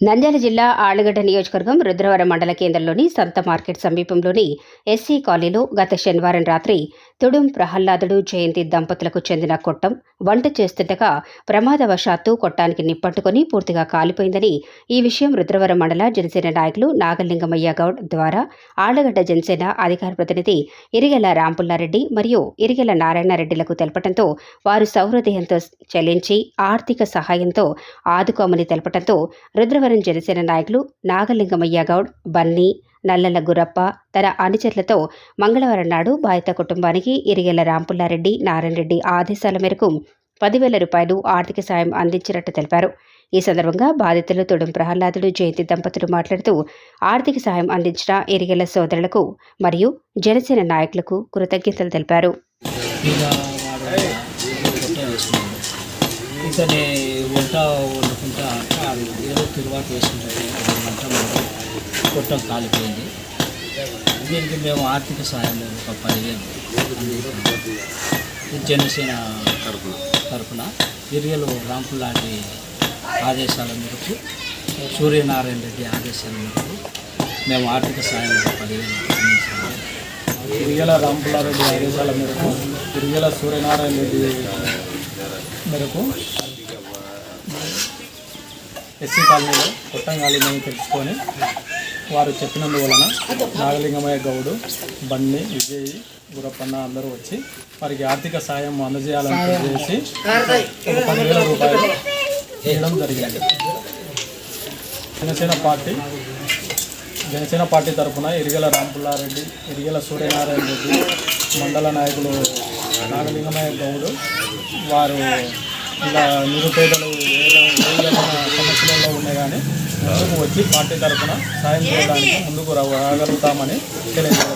నంద్యాల జిల్లా ఆళ్ళగడ్డ నియోజకవర్గం రుద్రవరం మండల కేంద్రంలోని సంత మార్కెట్ సమీపంలోని ఎస్సీ కాలనీలో గత శనివారం రాత్రి తుడుం ప్రహ్లాదుడు జయంతి దంపతులకు చెందిన కొట్టం వంట చేస్తుండగా ప్రమాదవశాత్తు కొట్టానికి నిప్పట్టుకుని పూర్తిగా కాలిపోయిందని ఈ విషయం రుద్రవరం మండల జనసేన నాయకులు నాగలింగమయ్య గౌడ్ ద్వారా ఆళ్ళగడ్డ జనసేన అధికార ప్రతినిధి ఇరిగెల రాంపుల్లారెడ్డి మరియు ఇరిగెల నారాయణరెడ్డిలకు తెలపడంతో వారు సౌహృదయంతో చెల్లించి ఆర్థిక సహాయంతో ఆదుకోమని తెలపడంతో రుద్రవరం జనసేన నాయకులు నాగలింగమయ్య గౌడ్ బన్నీ నల్లల గురప్ప తన అనుచరులతో మంగళవారం నాడు బాధిత కుటుంబానికి ఇరిగెల రాంపుల్లారెడ్డి నారాయణరెడ్డి ఆదేశాల మేరకు పదివేల రూపాయలు ఆర్థిక సాయం అందించినట్టు తెలిపారు. ఈ సందర్భంగా బాధితులు తొడుం ప్రహ్లాదుడు జయంతి దంపతులు మాట్లాడుతూ ఆర్థిక సాయం అందించిన ఇరిగెల సోదరులకు మరియు జనసేన నాయకులకు కృతజ్ఞతలు తెలిపారు. ఇతని వంట ఏదో తిరుగుబాటు వేసుకుంటాడు వంట కొట్టం కాలిపోయింది. దీనికి మేము ఆర్థిక సహాయం ఒక పదివేలు. జనసేన తరఫున ఇరియలు రాంపులాంటి ఆదేశాల మేరకు సూర్యనారాయణ రెడ్డి ఆదేశాల మేరకు మేము ఆర్థిక సహాయం ఒక పదివేలు అందించాము. తిరిగేల ఆదేశాల మేరకు తిరిగల సూర్యనారాయణ రెడ్డి మేరకు ఎస్సీ కాలనీలో కొట్టంగాలిని తెలుసుకొని వారు చెప్పినందువలన నాగలింగమయ్య గౌడు బండి విజయ్ గురప్పన్న అందరూ వచ్చి వారికి ఆర్థిక సాయం అందజేయాలని తెలియజేసి ఒక పదివేల రూపాయలు ఇవ్వడం జరిగింది. జనసేన పార్టీ జనసేన పార్టీ తరఫున ఇరిగల రాంపుల్లారెడ్డి ఇరిగల సూర్యనారాయణ రెడ్డి మండల నాయకులు నాగలింగమయ్య గౌడు వారు ఇలా నిరుపేదలు ఉన్నాయి కానీ ముందుకు వచ్చి పార్టీ తరఫున సాయం చేయడానికి ముందుకు రాగలుగుతామని తెలియజేయడం